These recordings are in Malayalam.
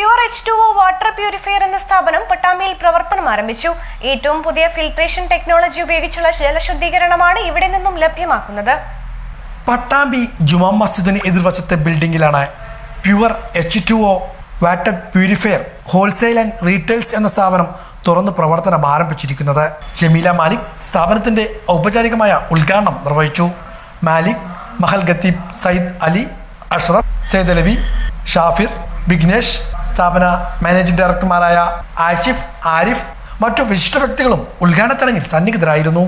Pure H two O water purifier എന്ന സ്ഥാപനം പട്ടാമ്പിയിൽ പ്രവർത്തനം ആരംഭിച്ചു. ഏറ്റവും പുതിയ ഫിൽട്രേഷൻ ടെക്നോളജി ഉപയോഗിച്ചുള്ള ജലശുദ്ധീകരണമാണ് ഇവിടെ നിന്നും ലഭ്യമാക്കുന്നത്. പട്ടാമ്പി ജുമാ മസ്ജിദിന് എതിർവശത്തെ ബിൽഡിംഗിലാണ് pure H two O water purifier wholesale and retails എന്ന സ്ഥാപനം തുറന്ന് പ്രവർത്തനം ആരംഭിച്ചിരിക്കുന്നത്. ജമീല മാലിക് സ്ഥാപനത്തിന്റെ ഔപചാരികമായ ഉദ്ഘാടനം നിർവഹിച്ചു. മാലിക് മഹൽ ഖത്തീബ് സയ്യിദ് അലി അഷ്റഫ് സയ്യിദ് അലവി ഷാഫിർ വിഘ്നേഷ് സ്ഥാപന മാനേജിംഗ് ഡയറക്ടർമാരായ ആഷിഫ് ആരിഫ് മറ്റു വിശിഷ്ട വ്യക്തികളും ഉദ്ഘാടന ചടങ്ങിൽ സന്നിഹിതരായിരുന്നു.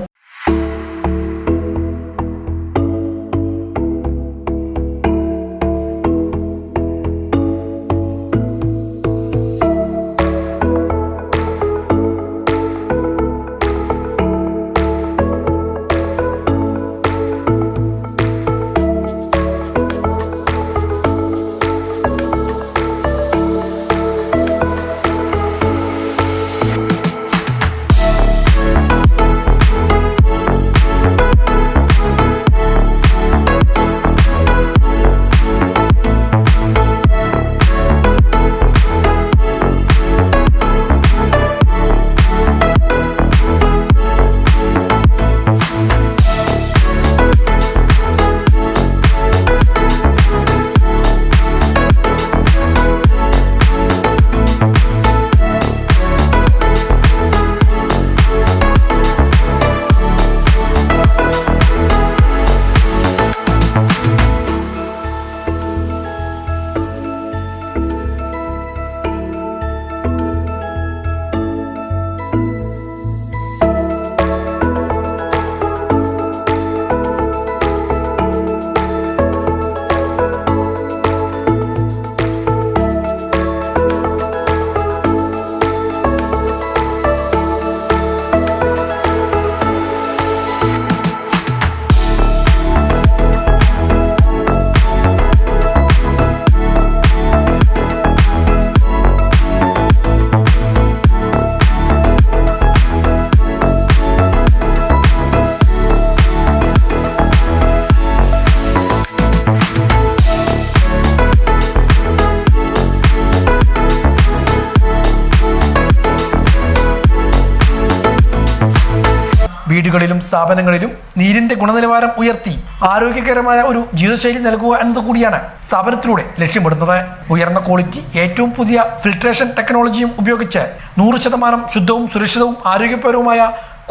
വീടുകളിലും സ്ഥാപനങ്ങളിലും നീരിന്റെ ഗുണനിലവാരം ഉയർത്തി ആരോഗ്യകരമായ ഒരു ജീവിതശൈലി നൽകുക എന്നത് കൂടിയാണ് സ്ഥാപനത്തിലൂടെ ലക്ഷ്യമിടുന്നത്. ഉയർന്ന ക്വാളിറ്റി ഏറ്റവും പുതിയ ഫിൽട്രേഷൻ ടെക്നോളജിയും ഉപയോഗിച്ച് നൂറ് ശതമാനം ശുദ്ധവും സുരക്ഷിതവും ആരോഗ്യപരവുമായ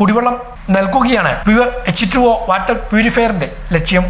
കുടിവെള്ളം നൽകുകയാണ്. Pure H two O water പ്യൂരിഫയറിന്റെ ലക്ഷ്യം.